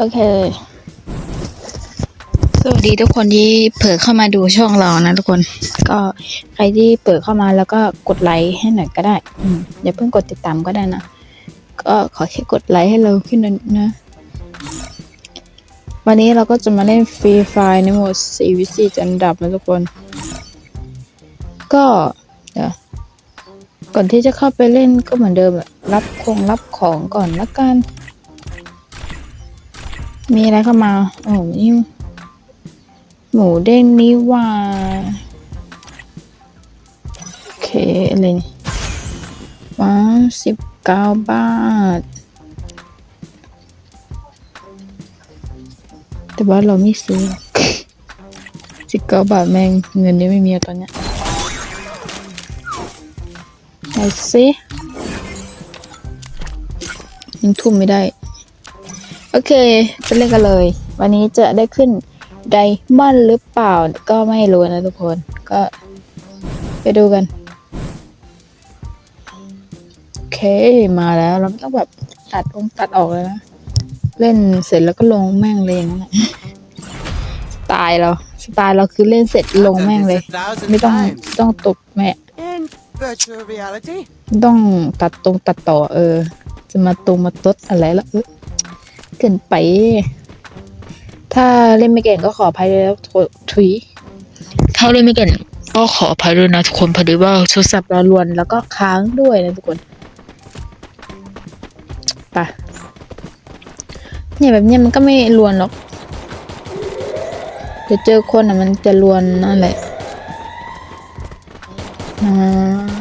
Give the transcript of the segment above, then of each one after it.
โอเค สวัสดีทุกคนที่เผลอเข้ามาดูช่องเรานะทุกคน ก็ใครที่เปิดเข้ามาแล้วก็กดไลค์ให้หน่อยก็ได้ อืมอย่าเพิ่งกดติดตามก็ได้นะ ก็ขอแค่กดไลค์ให้เราขึ้นหนอยนะ วันนี้เราก็จะมาเล่นฟรีไฟในโหมด4วิสีอันดับนะทุกคน ก็เดี๋ยวก่อนที่จะเข้าไปเล่นก็เหมือนเดิมอะรับคงรับของก่อนละกัน มีอะไรเข้ามาโอ้นี่หมูเด้งนี่ว่าโอเคอะไรนี่ว้าสิบเก้าบาท แต่ว่าเราไม่ซื้อสิบเก้าบาทแม่งเงินยังไม่มีตอนเนี้ยไหนสิยังทุ่มไม่ได้ โอเคไปเล่นกันเลย วันนี้จะได้ขึ้นไดมอนด์หรือเปล่าก็ไม่รู้นะทุกคนก็ไปดูกัน โอเคมาแล้วเราไม่ต้องแบบตัดองตัดออกเลยนะ เล่นเสร็จแล้วก็ลงแม่งเลยอย่างนั้นและสไตล์เราสไตล์เราคือเล่นเสร็จลงแม่งเลย ไม่ต้องต้องตกแม่ In virtual reality, ไม่ต้องตัดตรงตัดต่อเออ จะมาตรงมาตดอะไรละเออ เกินไป ถ้าเล่นไม่เก่งก็ขออภัยด้วยแล้วโทถุยถ้าเล่นไม่เก่งก็ขออภัยด้วยนะทุกคนพอดีว่าโทรศัพท์เราลวนแล้วก็ค้างด้วยนะทุกคนไปเนี่ยแบบเนี้ยมันก็ไม่ลวนหรอกเดี๋ยวเจอคนอะมันจะลวนนั่นแหละอ่า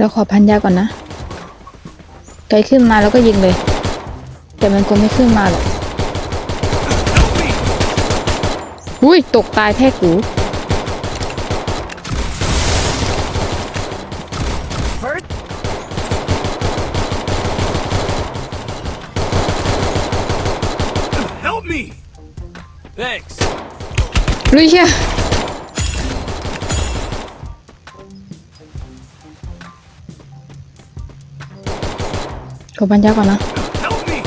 เราขอพันยาก่อนนะไกลขึ้นมาแล้วก็ยิงเลย แต่มันคงไม่ขึ้นมาหรอกอุ้ยตกตายแท้กู Bert, Help me! Thanks. ลุยเชีย ขอพันยาก่อนนะ Help me!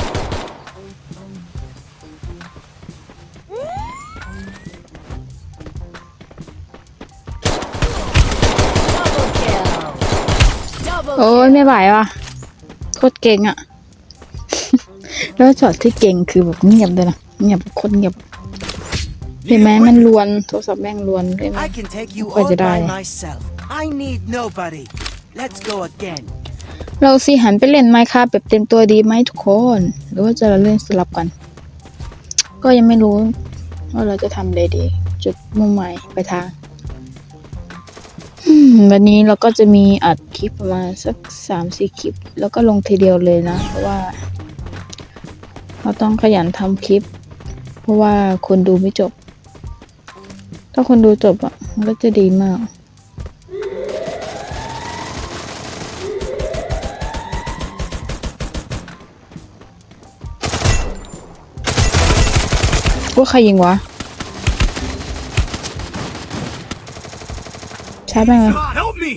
โอ้ยไม่ไหวว่ะโคตรเก่งอะแล้วช็อตที่เก่งคือแบบเงียบเลยนะเงียบโคตรเงียบเห็นไหมมันลวนโทรศัพท์แม่งลวนเลยไหม I can take you Quite all did by I. myself. I need nobody. Let's go again. เราสิหันไปเล่นไมค์ครับแบบเต็มตัวดีไหมทุกคน หรือว่าจะเล่นสลับกัน ก็ยังไม่รู้ว่าเราจะทำอะไรดี จุดมุ่งหมายไปทางวันนี้เราก็จะมีอัดคลิปประมาณสักสามสี่คลิป แล้วก็ลงทีเดียวเลยนะ เพราะว่า เราต้องขยันทำคลิป เพราะว่าคนดูไม่จบ ถ้าคนดูจบอะมันก็จะดีมาก ใครยิงวะใช่ไหมง Come on, help me!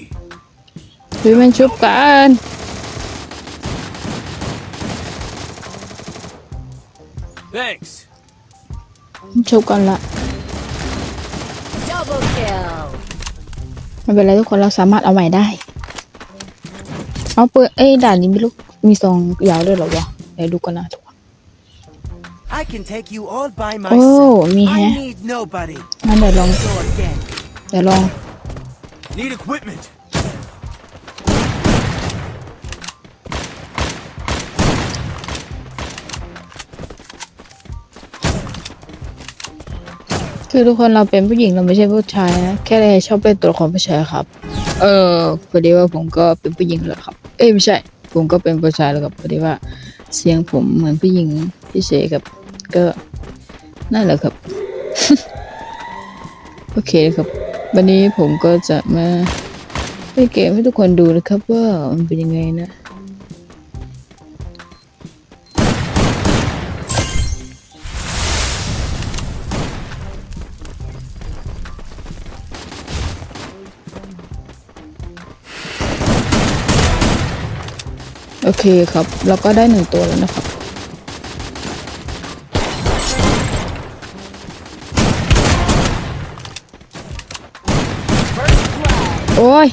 หรือมันชุบกัน Thanks. มันชุบกันละ Double kill. ไม่เป็นไรทุกคนเราสามารถเอาใหม่ได้ เอาเปิดเอ้ยด่านนี้มีลูกมีซองยาวด้วยเหรอวะเดี๋ยวดูกันนะทุกคน I can take you all by โอ้ myself. มีแฮะ I need nobody. งั้นเดี๋ยวลอง Go again. เดี๋ยวลอง Need equipment. คือทุกคนเราเป็นผู้หญิงเราไม่ใช่ผู้ชายนะ แค่เลยชอบเป็นตัวละครผู้ชายครับ เออพอดีว่าผมก็เป็นผู้หญิงแหละครับ เอ้ยไม่ใช่ ผมก็เป็นผู้ชายแล้วครับพอดีว่า เสียงผมเหมือนผู้หญิงพี่เฉยครับ ก็นั่นแหละครับ โอเคครับ วันนี้ผมก็จะมาเล่นเกมให้ทุกคนดูนะครับว่ามันเป็นยังไงนะโอเคครับ แล้วก็ได้หนึ่งตัวแล้วนะครับ อ้ย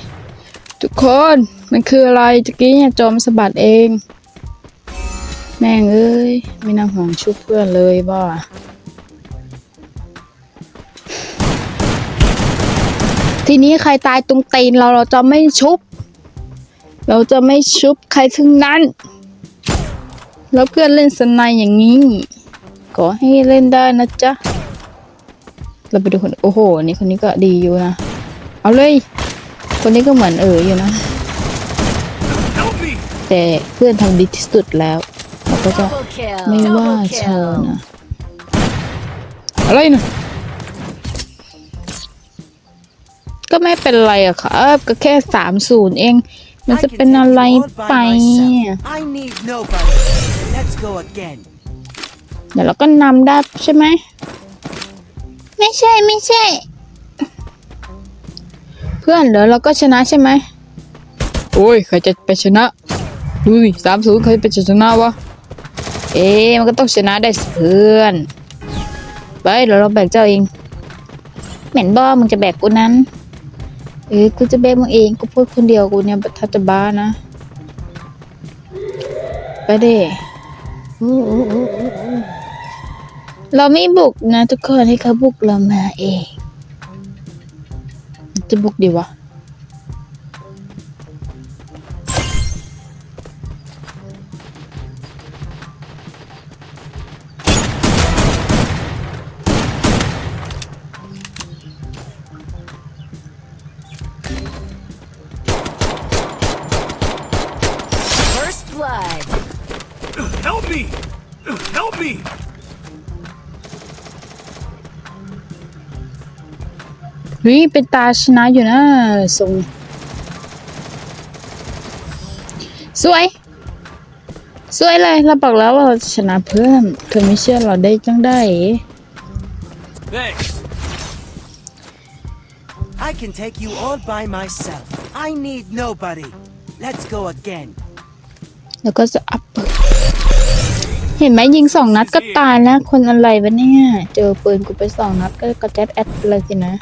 ทุกคนมันคืออะไรตะกี้เนี่ยจอมสะบัดเอง แม่งเอ้ย ไม่น่าห่วงชุบเพื่อนเลยบ้าทีนี้ใครตายตรงตีนเราเราจะไม่ชุบ เราจะไม่ชุบใครทั้งนั้น แล้วเพื่อนเล่นสนด์อย่างนี้ขอให้เล่นได้นะจ๊ะ เราไปดูคน โอ้โห นี่คนนี้ก็ดีอยู่นะ เอาเลย คนนี้ก็เหมือนเอออยู่นะ Help me! แต่เพื่อนทำดีที่สุดแล้วเราก็จะ Double kill. ไม่ว่า Double เธอ kill. นะอะไรนะก็ไม่เป็นไรอะครับก็แค่สามศูนย์เอง มัน I จะ can เป็น take อะไร you all ไป by myself. I need nobody. Let's go again. เดี๋ยวเราก็นำได้ใช่ไหม ไม่ใช่ไม่ใช่ เพื่อนเดี๋ยวเราก็ชนะใช่ไหมโอ้ยใครจะไปชนะดูสิสามศูนย์ใครไปชนะวะเอ๊มันก็ต้องชนะได้เพื่อนไปเดี๋ยวเราแบกเจ้าเองเหม็นบ้ามึงจะแบกกูนั้นเอ้ยกูจะแบกมึงเองกูพูดคนเดียวกูเนี่ยทับจะบ้านะไปเด้เราไม่บุกนะทุกคนให้เขาบุกเรามาเอง จะบุ เฮ้ยเป็นตาชนะอยู่นะทรงสวย สวยเลย เราบอกแล้วว่าเราจะชนะเพื่อน เธอไม่เชื่อเราได้จังได้ Thanks. I can take you all by myself. I need nobody. Let's go again. แล้วก็จะอัพเปิดเห็นไหมยิงสองนัดก็ตายแล้ว คนอะไรวะเนี่ย เจอปืนกูไปสองนัดก็กระแจดแอดเลยสินะ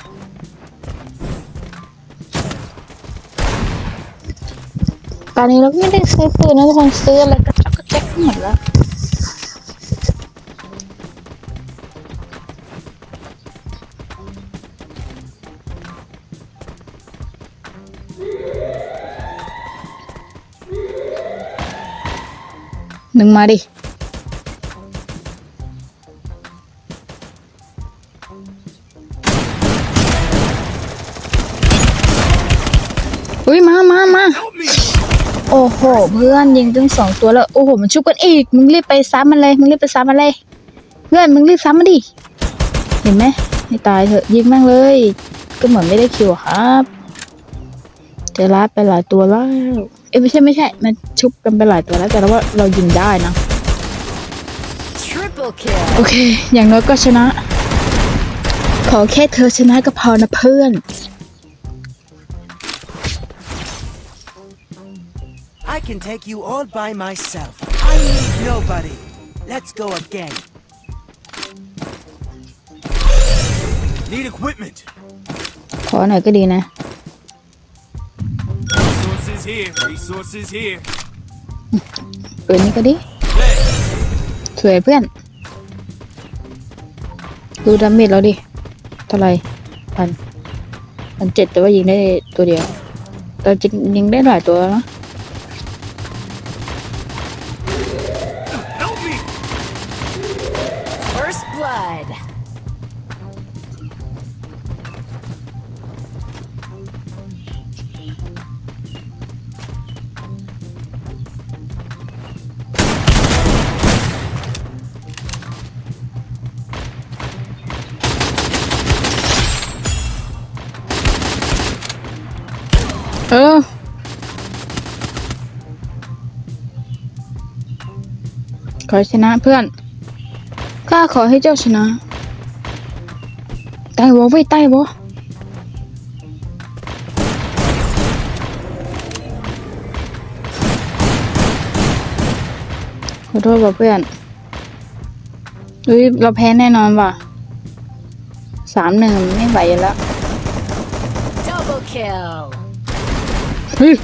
ตอนนี้เราก็ไม่ได้ซื้อปืนนะทุกคนซื้ออะไรกระจอกกระแจกหมดแล้วหนึ่งมาดิอุ้ยมามามา โอ้โห เพื่อนยิงตั้งสองตัวแล้ว โอ้โห มันชุบกันอีก มึงรีบไปซ้ำมันเลย มึงรีบไปซ้ำมันเลย เพื่อน มึงรีบซ้ำมันดิ เห็นไหมไม่ตายเถอะยิงแม่งเลย ก็เหมือนไม่ได้คิวอะครับเจอรัดไปหลายตัวแล้ว เอ้ยไม่ใช่ไม่ใช่ มันชุบกันไปหลายตัวแล้ว แต่ว่าเรายิงได้นะ Triple kill. โอเค อย่างน้อยก็ชนะ ขอแค่เธอชนะก็พอนะเพื่อน I can take you all by myself. I need nobody. Let's go again. Need equipment. ขอหน่อยก็ดีนะ Resources here. Resources here. ปืนนี้ก็ดี Thanks. สวยเพื่อน ดูดาเมจเราดิ เท่าไหร่พันพันเจ็ดแต่ว่ายิงได้ตัวเดียวแต่จริงยิงได้หลายตัวแล้วนะ ขอให้ชนะเพื่อน ข้าขอให้เจ้าชนะตายวะเว้ยตายวะขอโทษว่ะเพื่อนเฮ้ยเราแพ้แน่นอนว่ะสามหนึ่งไม่ไหวแล้ว Double kill. เฮ้ย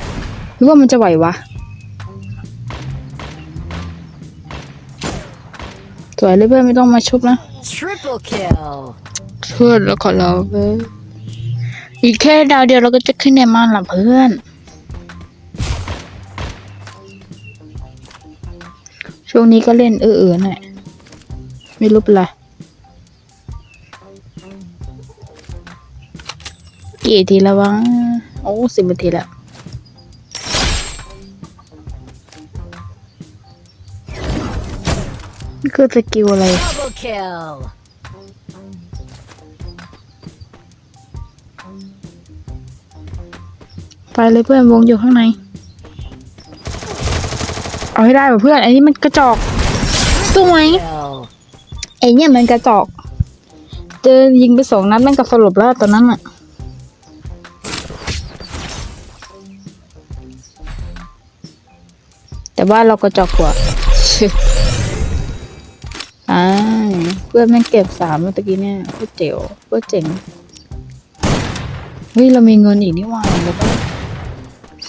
หรือว่ามันจะไหววะ สวยเลยเพื่อนไม่ต้องมาชุบนะ Triple kill. เพื่อนแล้วขอเราเว้ยอีกแค่ดาวเดียวเราก็จะขึ้นในม่านละเพื่อน ช่วงนี้ก็เล่นเออๆหน่อยไม่รู้เป็นไรกี่ทีแล้ววะโอ้สิบนาทีแล้ว นี่คือสกิลอะไร Double kill. ไปเลยเพื่อนวงอยู่ข้างใน เอาให้ได้ป่ะเพื่อนไอ้นี่มันกระจอกสวย Kill. ไอ้เนี่ยมันกระจอก เจอยิงไปสองนัดแม่งก็สลบแล้วตอนนั้นอะแต่ว่าเรากระจอกกว่า อ่าเพื่อนแม่งเก็บสามเมื่อกี้เนี่ยโคตรเจ๋วโคตรเจ๋งเฮ้ยเรามีเงินอีกนี่หว่าเราก็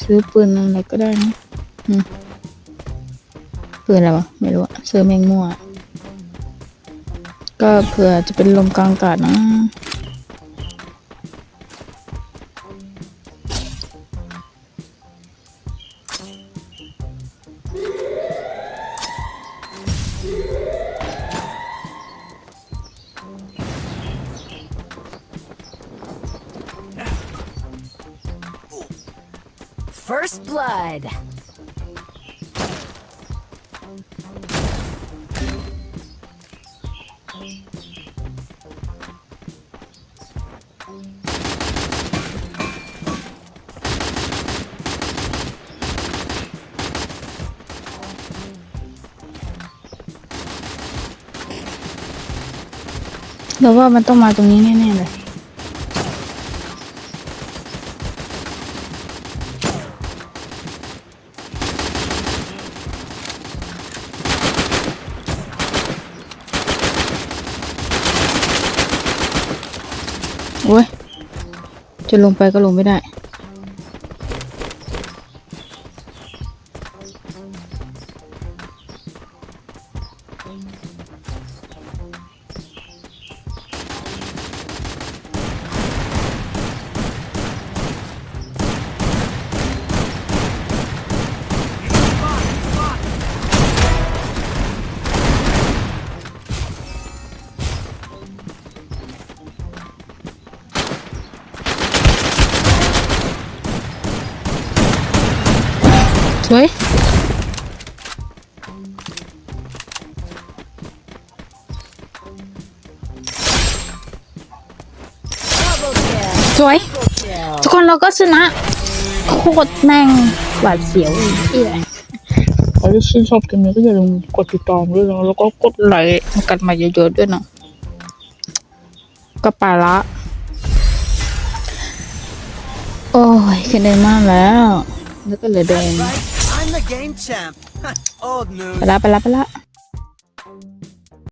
ซื้อปืนอะไรก็ได้นะปืนอะไรวะไม่รู้อะซื้อแมงมั่วก็เผื่อจะเป็นลมกลางอากาศนะ First blood. เราว่ามันต้องมาตรงนี้แน่ๆเลย โอ้ย จะลงไปก็ลงไม่ได้ สวย Triple kill. ทุกคนเราก็ชนะ โคตรแม่งหวาดเสียวอีกที่ไหนใครที่ชื่นชอบคลิปนี้ก็อย่าลืมกดติดตามด้วยนะแล้วก็กดไลค์มากันมาเยอะๆด้วยนะก็ไปละ โอ้ยคะแนนมากแล้ว แล้วก็เหลือแดง Right? I'm the game champ. Old news. ไปละไปละไปละ